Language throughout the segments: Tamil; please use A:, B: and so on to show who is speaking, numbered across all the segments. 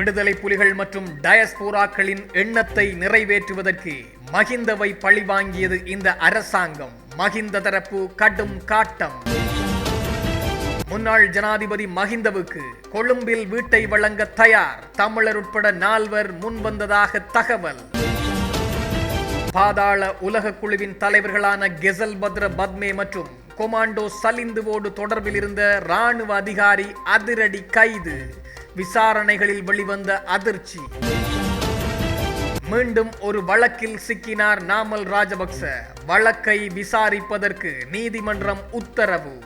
A: விடுதலை புலிகள் மற்றும் டயஸ்போராக்களின் எண்ணத்தை நிறைவேற்றுவதற்கு மகிந்தவை பழிவாங்கியது இந்த அரசாங்கம். மகிந்த தரப்பு கடும் காட்டம். முன்னாள் ஜனாதிபதி மகிந்தவுக்கு கொழும்பில் வீட்டை வழங்க தயார். தமிழர் உட்பட நால்வர் முன்வந்ததாக தகவல். பாதாள உலக குழுவின் தலைவர்களான கெசல் பத்ர பத்மே மற்றும் கொமாண்டோ சலிந்துவோடு தொடர்பில் இருந்த ராணுவ அதிகாரி அதிரடி கைது. விசாரணைகளில் வெளிவந்த அதிர்ச்சி. மீண்டும் ஒரு வழக்கில் சிக்கினார் நாமல் ராஜபக்ச. வழக்கை விசாரிப்பதற்கு நீதிமன்றம் உத்தரவு.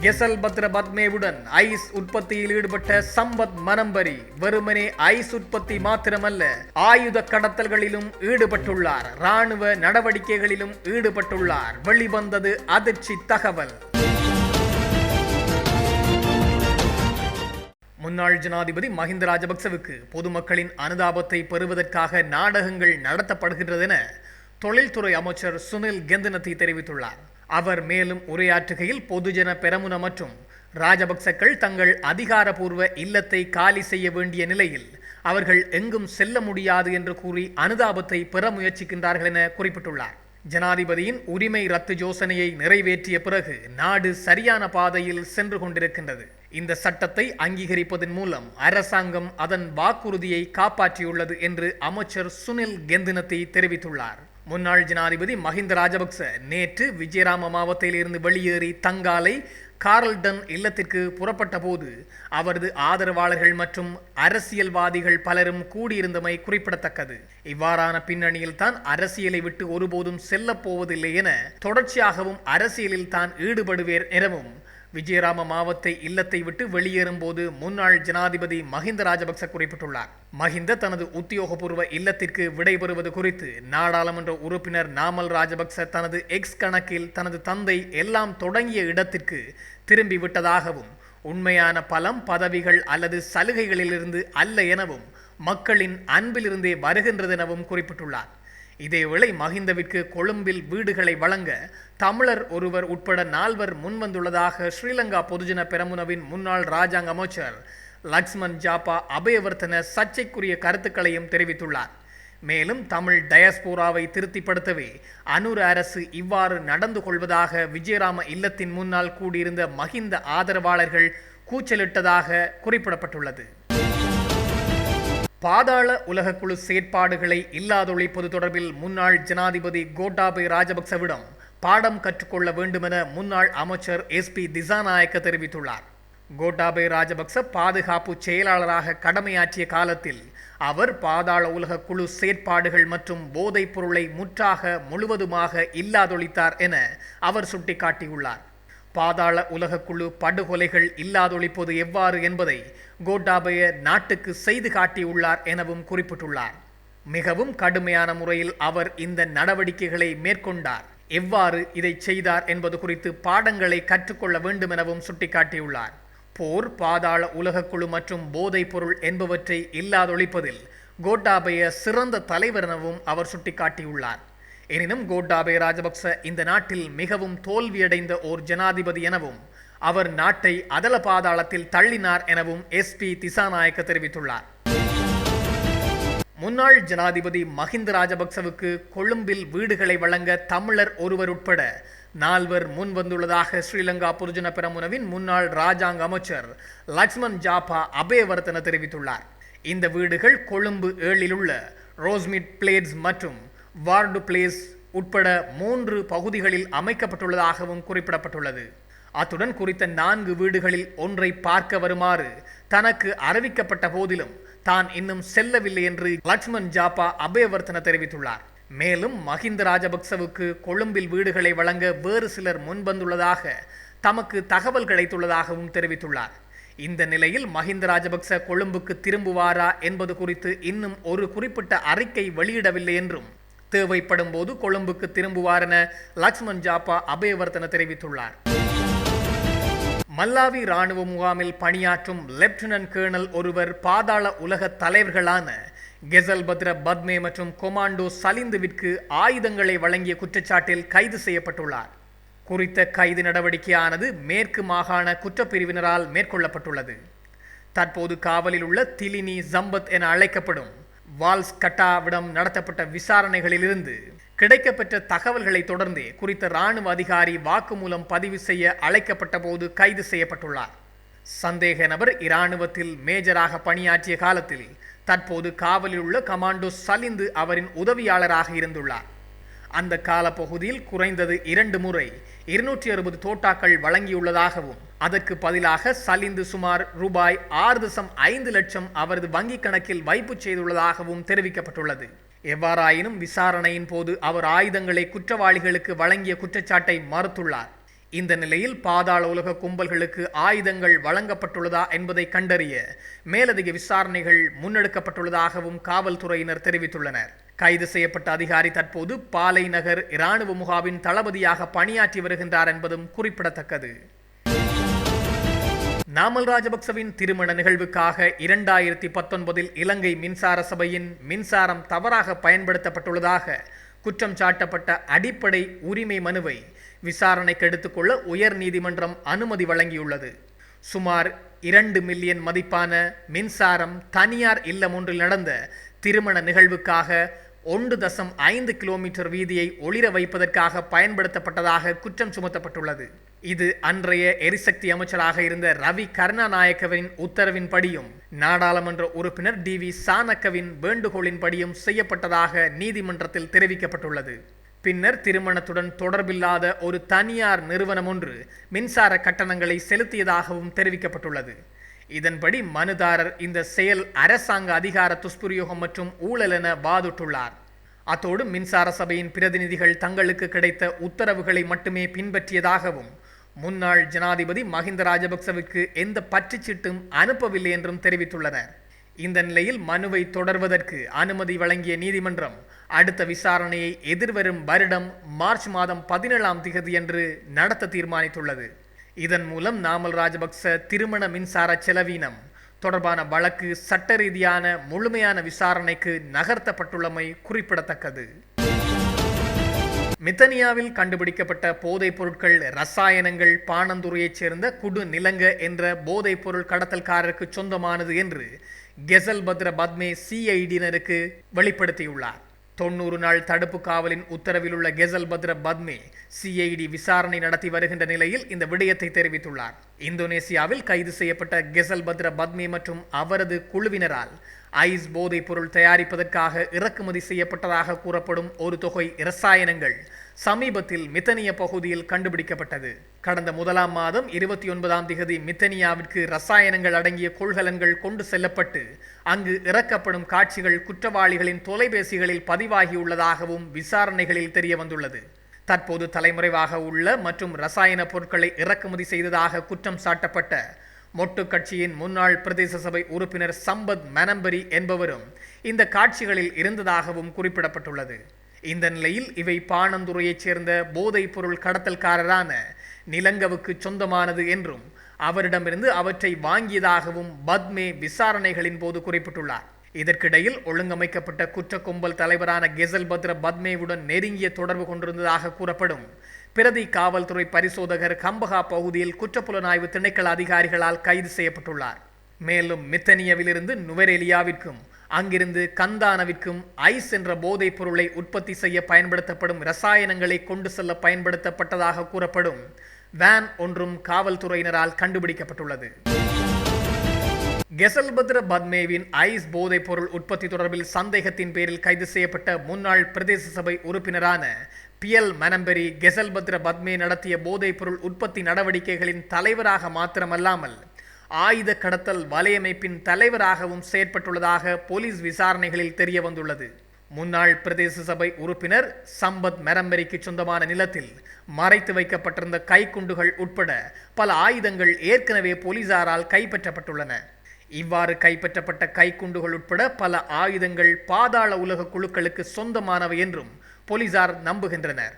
A: கெசல் பத்ர பத்மேவுடன் ஐஸ் உற்பத்தியில் ஈடுபட்ட சம்பத் மனம்பரி வெறுமனே ஐஸ் உற்பத்தி மாத்திரமல்ல ஆயுத கடத்தல்களிலும் ஈடுபட்டுள்ளார். ராணுவ நடவடிக்கைகளிலும் ஈடுபட்டுள்ளார். வெளிவந்தது அதிர்ச்சி தகவல். முன்னாள் ஜனாதிபதி மஹிந்த ராஜபக்சவுக்கு பொதுமக்களின் அனுதாபத்தை பெறுவதற்காக நாடகங்கள் நடத்தப்படுகின்றது என தொழில்துறை அமைச்சர் சுனில் கெந்தனத்தி தெரிவித்துள்ளார். அவர் மேலும் உரையாற்றுகையில் பொதுஜன பெரமுன மற்றும் ராஜபக்சக்கள் தங்கள் அதிகாரபூர்வ இல்லத்தை காலி செய்ய வேண்டிய நிலையில் அவர்கள் எங்கும் செல்ல முடியாது என்று கூறி அனுதாபத்தை பெற முயற்சிக்கின்றார்கள் என குறிப்பிட்டுள்ளார். ஜனாதிபதியின் உரிமை ரத்து யோசனையை நிறைவேற்றிய பிறகு நாடு சரியான பாதையில் சென்று கொண்டிருக்கின்றது. இந்த சட்டத்தை அங்கீகரிப்பதன் மூலம் அரசாங்கம் அதன் வாக்குறுதியை காப்பாற்றியுள்ளது என்று அமைச்சர் சுனில் கெந்தினத்தை தெரிவித்துள்ளார். முன்னாள் ஜனாதிபதி மஹிந்த ராஜபக்ச நேற்று விஜயராம மாவட்டத்தில் இருந்து வெளியேறி தங்காலை கார்ல்டன் இல்லத்திற்கு புறப்பட்ட போது அவரது ஆதரவாளர்கள் மற்றும் அரசியல்வாதிகள் பலரும் கூடியிருந்தமை குறிப்பிடத்தக்கது. இவ்வாறான பின்னணியில் தான் அரசியலை விட்டு ஒருபோதும் செல்லப் போவதில்லை என தொடர்ச்சியாகவும் அரசியலில் தான் ஈடுபடுவேர் எனவும் விஜயராம மாவத்தை இல்லத்தை விட்டு வெளியேறும் போது முன்னாள் ஜனாதிபதி மஹிந்த ராஜபக்ச குறிப்பிட்டுள்ளார். மஹிந்த தனது உத்தியோகபூர்வ இல்லத்திற்கு விடைபெறுவது குறித்து நாடாளுமன்ற உறுப்பினர் நாமல் ராஜபக்ச தனது எக்ஸ் கணக்கில் தனது தந்தை எல்லாம் தொடங்கிய இடத்திற்கு திரும்பி விட்டதாகவும் உண்மையான பலம் பதவிகள் அல்லது சலுகைகளிலிருந்து அல்ல எனவும் மக்களின் அன்பிலிருந்தே வருகின்றதெனவும் குறிப்பிட்டுள்ளார். இதேவேளை மஹிந்தவிற்கு கொழும்பில் வீடுகளை வழங்க தமிழர் ஒருவர் உட்பட நால்வர் முன்வந்துள்ளதாக ஸ்ரீலங்கா பொதுஜன பெரமுனவின் முன்னாள் ராஜாங்க அமைச்சர் லக்ஷ்மன் ஜாப்பா அபயவர்த்தன சர்ச்சைக்குரிய கருத்துக்களையும் தெரிவித்துள்ளார். மேலும் தமிழ் டயஸ்போராவை திருப்திப்படுத்தவே அனுர அரசு இவ்வாறு நடந்து கொள்வதாக விஜயராம இல்லத்தின் முன்னால் கூடியிருந்த மஹிந்த ஆதரவாளர்கள் கூச்சலிட்டதாக குறிப்பிடப்பட்டுள்ளது. பாதாள உலகக்குழு செயற்பாடுகளை இல்லாதொழிப்பது தொடர்பில் முன்னாள் ஜனாதிபதி கோட்டாபய ராஜபக்சவிடம் பாடம் கற்றுக்கொள்ள வேண்டுமென முன்னாள் அமைச்சர் எஸ் பி திசாநாயக்க தெரிவித்துள்ளார். கோட்டாபய ராஜபக்ச பாதுகாப்பு செயலாளராக கடமையாற்றிய காலத்தில் அவர் பாதாள உலக குழு செயற்பாடுகள் மற்றும் போதைப் பொருளை முற்றாக முழுவதுமாக இல்லாதொழித்தார் என அவர் சுட்டிக்காட்டியுள்ளார். பாதாள உலகக்குழு படுகொலைகள் இல்லாதொழிப்பது எவ்வாறு என்பதை கோட்டாபய நாட்டுக்கு செய்து காட்டியுள்ளார் எனவும் குறிப்பிட்டுள்ளார். மிகவும் கடுமையான முறையில் அவர் இந்த நடவடிக்கைகளை மேற்கொண்டார். எவ்வாறு இதை செய்தார் என்பது குறித்து பாடங்களை கற்றுக்கொள்ள வேண்டும் எனவும் சுட்டிக்காட்டியுள்ளார். போர் பாதாள உலகக்குழு மற்றும் போதைப் பொருள் என்பவற்றை இல்லாதொழிப்பதில் கோட்டாபய சிறந்த தலைவர் எனவும் அவர் சுட்டிக்காட்டியுள்ளார். எனினும் கோட்டாபே ராஜபக்ச இந்த நாட்டில் மிகவும் தோல்வியடைந்த ஓர் ஜனாதிபதி எனவும் அவர் நாட்டை அதல பாதாளத்தில் தள்ளினார் எனவும் எஸ்பி திசாநாயக்க தெரிவித்துள்ளார். முன்னாள் ஜனாதிபதி மஹிந்த ராஜபக்சவுக்கு கொழும்பில் வீடுகளை வழங்க தமிழர் ஒருவர் உட்பட நால்வர் முன் வந்துள்ளதாக ஸ்ரீலங்கா பொதுஜன பெரமுனவின் முன்னாள் ராஜாங்க அமைச்சர் லக்ஷ்மன் ஜாபா அபயவர்த்தன தெரிவித்துள்ளார். இந்த வீடுகள் கொழும்பு ஏழில் உள்ள ரோஸ்மிட் பிளேட்ஸ் மற்றும் வார்டு பிளேஸ் உட்பட மூன்று பகுதிகளில் அமைக்கப்பட்டுள்ளதாகவும் குறிப்பிடப்பட்டுள்ளது. அத்துடன் குறித்த நான்கு வீடுகளில் ஒன்றை பார்க்க வருமாறு தனக்கு அறிவிக்கப்பட்ட போதிலும் தான் இன்னும் செல்லவில்லை என்று லக்ஷ்மன் ஜாப்பா அபயவர்த்தன தெரிவித்துள்ளார். மேலும் மஹிந்த ராஜபக்சவுக்கு கொழும்பில் வீடுகளை வழங்க வேறு சிலர் முன்வந்துள்ளதாக தமக்கு தகவல் கிடைத்துள்ளதாகவும் தெரிவித்துள்ளார். இந்த நிலையில் மஹிந்த ராஜபக்ச கொழும்புக்கு திரும்புவாரா என்பது குறித்து இன்னும் ஒரு குறிப்பிட்ட அறிக்கை வெளியிடவில்லை என்றும் தேவைப்படும் போது கொழும்புக்கு திரும்புவார் என லக்ஷ்மண் ஜாப்பா அபயவர்த்தன தெரிவித்துள்ளார். மல்லாவி ராணுவ முகாமில் பணியாற்றும் லெப்டினன்ட் கேர்னல் ஒருவர் பாதாள உலக தலைவர்களான கெசல் பத்ர பத்மே மற்றும் கொமாண்டோ சலிந்துவிற்கு ஆயுதங்களை வழங்கிய குற்றச்சாட்டில் கைது செய்யப்பட்டுள்ளார். குறித்த கைது நடவடிக்கையானது மேற்கு மாகாண குற்றப்பிரிவினரால் மேற்கொள்ளப்பட்டுள்ளது. தற்போது காவலில் உள்ள திலினி ஜம்பத் என அழைக்கப்படும் வால்ஸ் கட்டாவிடம் நடத்தப்பட்ட விசாரணைகளிலிருந்து கிடைக்கப்பெற்ற தகவல்களை தொடர்ந்தே குறித்த இராணுவ அதிகாரி வாக்குமூலம் பதிவு செய்ய அழைக்கப்பட்ட போது கைது செய்யப்பட்டுள்ளார். சந்தேக நபர் இராணுவத்தில் மேஜராக பணியாற்றிய காலத்தில் தற்போது காவலில் உள்ள கமாண்டோ சலிந்து அவரின் உதவியாளராக இருந்துள்ளார். அந்த காலப்பகுதியில் குறைந்தது இரண்டு முறை இருநூற்றி அறுபது தோட்டாக்கள் வழங்கியுள்ளதாகவும் அதற்கு பதிலாக சலிந்து சுமார் ரூபாய் ஆறு தசம் ஐந்து லட்சம் அவரது வங்கிக் கணக்கில் வைப்பு செய்துள்ளதாகவும் தெரிவிக்கப்பட்டுள்ளது. எவ்வாறாயினும் விசாரணையின் போது அவர் ஆயுதங்களை குற்றவாளிகளுக்கு வழங்கிய குற்றச்சாட்டை மறுத்துள்ளார். இந்த நிலையில் பாதாள உலக கும்பல்களுக்கு ஆயுதங்கள் வழங்கப்பட்டுள்ளதா என்பதை கண்டறிய மேலதிக விசாரணைகள் முன்னெடுக்கப்பட்டுள்ளதாகவும் காவல்துறையினர் தெரிவித்துள்ளனர். கைது செய்யப்பட்ட அதிகாரி தற்போது பாலை நகர் இராணுவ முகாமின் தளபதியாக பணியாற்றி வருகின்றார் என்பதும் குறிப்பிடத்தக்கது. நாமல் ராஜபக்சவின் திருமண நிகழ்வுக்காக இரண்டாயிரத்தி பத்தொன்பதில் இலங்கை மின்சார சபையின் மின்சாரம் தவறாக பயன்படுத்தப்பட்டுள்ளதாக குற்றம் சாட்டப்பட்ட அடிப்படை உரிமை மனுவை விசாரணைக்கு எடுத்துக்கொள்ள உயர் நீதிமன்றம் அனுமதி வழங்கியுள்ளது. சுமார் இரண்டு மில்லியன் மதிப்பான மின்சாரம் தனியார் இல்லம் ஒன்றில் நடந்த திருமண நிகழ்வுக்காக ஒன்று தசம் ஐந்து கிலோமீட்டர் வீதியை ஒளிர வைப்பதற்காக பயன்படுத்தப்பட்டதாக குற்றம் சுமத்தப்பட்டுள்ளது. இது அன்றைய எரிசக்தி அமைச்சராக இருந்த ரவி கருணாநாயக்கவின் உத்தரவின்படியும் நாடாளுமன்ற உறுப்பினர் டி வி சானக்கவின் வேண்டுகோளின்படியும் செய்யப்பட்டதாக நீதிமன்றத்தில் தெரிவிக்கப்பட்டுள்ளது. பின்னர் திருமணத்துடன் தொடர்பில்லாத ஒரு தனியார் நிறுவனம் ஒன்று மின்சார கட்டணங்களை செலுத்தியதாகவும் தெரிவிக்கப்பட்டுள்ளது. இதன்படி மனுதாரர் இந்த செயல் அரசாங்க அதிகார துஷ்பிரயோகம் மற்றும் ஊழல் என வாதிட்டுள்ளார். அத்தோடு மின்சார சபையின் பிரதிநிதிகள் தங்களுக்கு கிடைத்த உத்தரவுகளை மட்டுமே பின்பற்றியதாகவும் முன்னாள் ஜனாதிபதி மஹிந்த ராஜபக்சவுக்கு எந்த பற்றுச்சீட்டும் அனுப்பவில்லை என்றும் தெரிவித்துள்ளனர். இந்த நிலையில் மனுவை தொடர்வதற்கு அனுமதி வழங்கிய நீதிமன்றம் அடுத்த விசாரணையை எதிர்வரும் வருடம் மார்ச் மாதம் பதினேழாம் திகதியன்று நடத்த தீர்மானித்துள்ளது. இதன் மூலம் நாமல் ராஜபக்ச திருமண மின்சார செலவீனம் தொடர்பான வழக்கு சட்ட ரீதியான முழுமையான விசாரணைக்கு நகர்த்தப்பட்டுள்ளமை குறிப்பிடத்தக்கது. மித்தனியாவில் கண்டுபிடிக்கப்பட்ட போதைப் பொருட்கள் ரசாயனங்கள் பாணந்துறையைச் சேர்ந்த குடு நிலங்க என்ற போதைப் பொருள் கடத்தல்காரருக்கு சொந்தமானது என்று கெசல் பத்ர பத்மே சிஐடியினருக்கு வெளிப்படுத்தியுள்ளார். தொண்ணூறு நாள் தடுப்பு காவலின் உத்தரவில் உள்ள கெசல் பத்ர பத்மே சிஐடி விசாரணை நடத்தி வருகின்ற நிலையில் இந்த விடயத்தை தெரிவித்துள்ளார். இந்தோனேசியாவில் கைது செய்யப்பட்ட கெசல் பத்ர பத்மே மற்றும் அவரது குழுவினரால் ஐஸ் போதைப் பொருள் தயாரிப்பதற்காக இறக்குமதி செய்யப்பட்டதாக கூறப்படும் ஒரு தொகை இரசாயனங்கள் சமீபத்தில் மித்தனிய பகுதியில் கண்டுபிடிக்கப்பட்டது. கடந்த முதலாம் மாதம் இருபத்தி ஒன்பதாம் திகதி மித்தனியாவிற்கு ரசாயனங்கள் அடங்கிய கொள்கலன்கள் கொண்டு செல்லப்பட்டு அங்கு இறக்கப்படும் காட்சிகள் குற்றவாளிகளின் தொலைபேசிகளில் பதிவாகியுள்ளதாகவும் விசாரணைகளில் தெரிய வந்துள்ளது. தற்போது தலைமுறைவாக உள்ள மற்றும் ரசாயன பொருட்களை இறக்குமதி செய்ததாக குற்றம் சாட்டப்பட்ட மொட்டு கட்சியின் முன்னாள் பிரதேச சபை உறுப்பினர் சம்பத் மனம்பரி என்பவரும் இந்த காட்சிகளில் இருந்ததாகவும் குறிப்பிடப்பட்டுள்ளது. இந்த நிலையில் இவை பாணந்துறையைச் சேர்ந்த போதைப் பொருள் கடத்தல்காரரான நிலங்கவுக்கு சொந்தமானது என்றும் அவரிடமிருந்து அவற்றை வாங்கியதாகவும் பத்மே விசாரணைகளின் போது குறிப்பிட்டுள்ளார். இதற்கிடையில் ஒழுங்கமைக்கப்பட்ட குற்ற கும்பல் தலைவரான கெசல் பத்ர பத்மேவுடன் நெருங்கிய தொடர்பு கொண்டிருந்ததாக கூறப்படும் பிரதி காவல்துறை பரிசோதகர் கம்பகா பகுதியில் குற்றப்புலனாய்வு திணைக்கள அதிகாரிகளால் கைது செய்யப்பட்டுள்ளார். மேலும் மித்தனியவிலிருந்து நுவரேலியாவிற்கும் அங்கிருந்து கந்தானவிற்கும் ஐஸ் என்ற போதைப் பொருளை உற்பத்தி செய்ய பயன்படுத்தப்படும் ரசாயனங்களை கொண்டு செல்ல பயன்படுத்தப்பட்டதாக கூறப்படும். வேன் ஒன்றும் காவல்துறையினரால் கண்டுபிடிக்கப்பட்டுள்ளது. கெசல்பத்ர பத்மேவின் ஐஸ் போதைப் பொருள் உற்பத்தி தொடர்பில் சந்தேகத்தின் பேரில் கைது செய்யப்பட்ட முன்னாள் பிரதேச சபை உறுப்பினரான பியல் மனம்பெரி கெசல்பத்ர பத்மே நடத்திய போதைப் பொருள் உற்பத்தி நடவடிக்கைகளின் தலைவராக மாத்திரமல்லாமல் ஆயுத கடத்தல் வலையமைப்பின் தலைவராகவும் செயற்பட்டுள்ளதாக போலீஸ் விசாரணைகளில் தெரிய வந்துள்ளது முன்னாள் பிரதேச சபை உறுப்பினர் சம்பத் மெரம்பரிக்கு சொந்தமான நிலத்தில் மறைத்து வைக்கப்பட்டிருந்த கைக்குண்டுகள் உட்பட பல ஆயுதங்கள் ஏற்கனவே போலீசாரால் கைப்பற்றப்பட்டுள்ளன. இவ்வாறு கைப்பற்றப்பட்ட கைக்குண்டுகள் உட்பட பல ஆயுதங்கள் பாதாள உலக குழுக்களுக்கு சொந்தமானவை என்றும் போலீசார் நம்புகின்றனர்.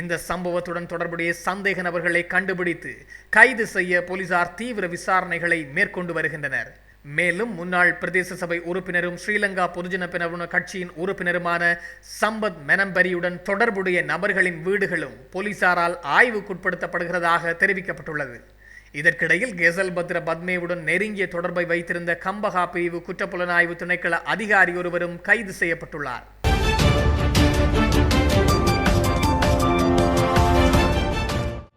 A: இந்த சம்பவத்துடன் தொடர்புடைய சந்தேக நபர்களை கண்டுபிடித்து கைது செய்ய போலீசார் தீவிர விசாரணைகளை மேற்கொண்டு வருகின்றனர். மேலும் முன்னாள் பிரதேச சபை உறுப்பினரும் ஸ்ரீலங்கா பொதுஜன பினவுன கட்சியின் உறுப்பினருமான சம்பத் மெனம்பரியுடன் தொடர்புடைய நபர்களின் வீடுகளும் போலீசாரால் ஆய்வுக்குட்படுத்தப்படுகிறதாக தெரிவிக்கப்பட்டுள்ளது. இதற்கிடையில் கெசல் பத்ர பத்மேவுடன் நெருங்கிய தொடர்பை வைத்திருந்த கம்பஹா பிரிவு குற்றப்புலனாய்வு துணைக்கள அதிகாரி ஒருவரும் கைது செய்யப்பட்டுள்ளார்.